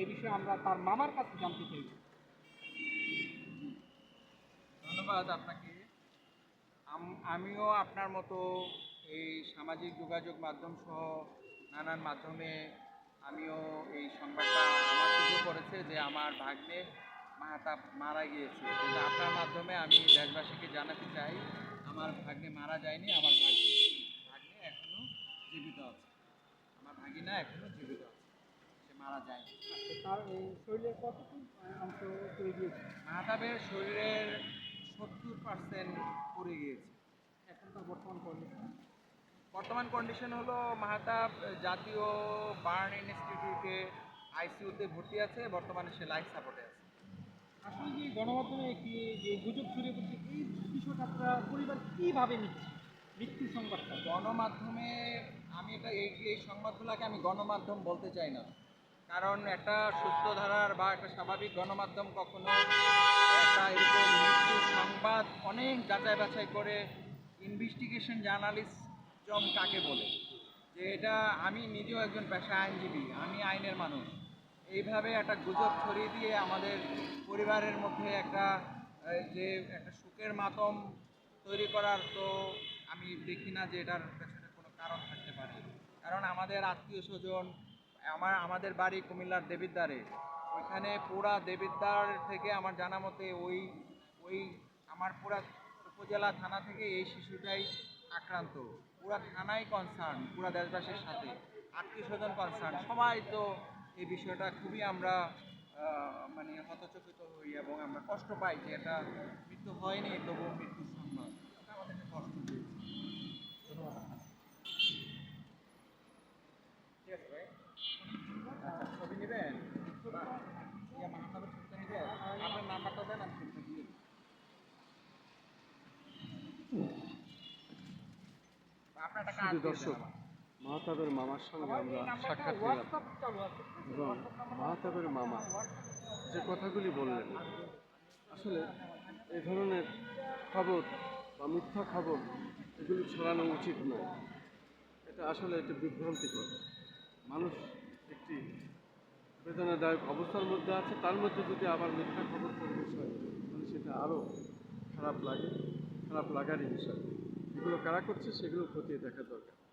এই বিষয়ে আমরা তার মামার কাছে জানতে চাইব ধন্যবাদ আপনাকে। আমিও আপনার মতো এই সামাজিক যোগাযোগ মাধ্যম সহ নানান মাধ্যমে আমিও এই সংবাদটা আমার চোখে করেছে যে আমার ভাগ্নে মাহাতাব মারা গিয়েছে। কিন্তু আপনার মাধ্যমে আমি দেশবাসীকে জানাতে চাই, আমার ভাগ্নে মারা যায়নি, আমার ভাগ্নে ভাগ্নে এখনও জীবিত আছে। আমার ভাগিনা এখনও জীবিত আছে। মারা যায়নি আচ্ছা তার শরীরের কতটুকু অংশ পড়ে গিয়েছে? মাহাতাবের শরীরের সত্তর পার্সেন্ট পড়ে গিয়েছে। এখন তার বর্তমান কন্ডিশন বর্তমান কন্ডিশন হলো মাহাতাব জাতীয় বার্ন ইনস্টিটিউটে আইসিইউতে ভর্তি আছে বর্তমানে সে লাইফ সাপোর্টে আছে। আসলে যে গণমাধ্যমে একটি যে গুজব ছড়িয়ে পড়ছে এই বিষয়টা আপনার পরিবার কীভাবে নিচ্ছে? মৃত্যু সংবাদটা। গণমাধ্যমে আমি এটা এই এই সংবাদগুলোকে আমি গণমাধ্যম বলতে চাই না। কারণ একটা সুস্থ ধারার বা একটা স্বাভাবিক গণমাধ্যম কখনো একটা এরকম মৃত্যু সংবাদ অনেক যাচাই বাছাই করে ইনভেস্টিগেশন জার্নালিজম কাকে বলে? যে এটা আমি নিজেও একজন পেশা আইনজীবী, আমি আইনের মানুষ। এইভাবে একটা গুজব ছড়িয়ে দিয়ে আমাদের পরিবারের মধ্যে একটা যে একটা সুখের মাতম তৈরি করার তো আমি দেখি না যে এটার পেছনে কোনো কারণ থাকতে পারে। কারণ আমাদের আত্মীয় স্বজন আমার, আমাদের বাড়ি কুমিল্লার দেবিদ্বারে। ওইখানে পুরা দেবিদ্বার থেকে আমার জানা মতে ওই ওই আমার পুরা উপজেলা থানা থেকে এই শিশুটাই আক্রান্ত। পুরা থানাই কনসার্ন পুরা দেশবাসীর সাথে। আত্মীয় স্বজন কনসার্ন সবাই তো এই বিষয়টা খুবই আমরা মানে হতচকিত হই এবং আমরা কষ্ট পাই যে এটা মৃত্যু হয়নি, তবুও মৃত্যুর সংবাদ। আমাদেরকে কষ্ট দিয়েছে ঠিক আছে ভাই আচ্ছা ছবি নেবেন ইয়া মাহাতাবের ছবিটা নেবেন আপনার নাম্বারটা দেন আমি ছবিটা দিয়ে দিই। আপনার একটা কার্ড শুধু দর্শক, মাহতাবের মামার সঙ্গে আমরা সাক্ষাৎ আছে এবং মাহতাবের মামা যে কথাগুলি বললেন, আসলে এই ধরনের খবর বা মিথ্যা খবর এগুলি ছড়ানো উচিত নয়। এটা আসলে একটি বিভ্রান্তিকর। মানুষ একটি বেদনাদায়ক অবস্থার মধ্যে আছে, তার মধ্যে যদি আবার মিথ্যা খবর প্রবেশ হয়, তাহলে সেটা আরও খারাপ লাগে। খারাপ লাগারই বিষয়। এগুলো কারা করছে সেগুলো খতিয়ে দেখা দরকার।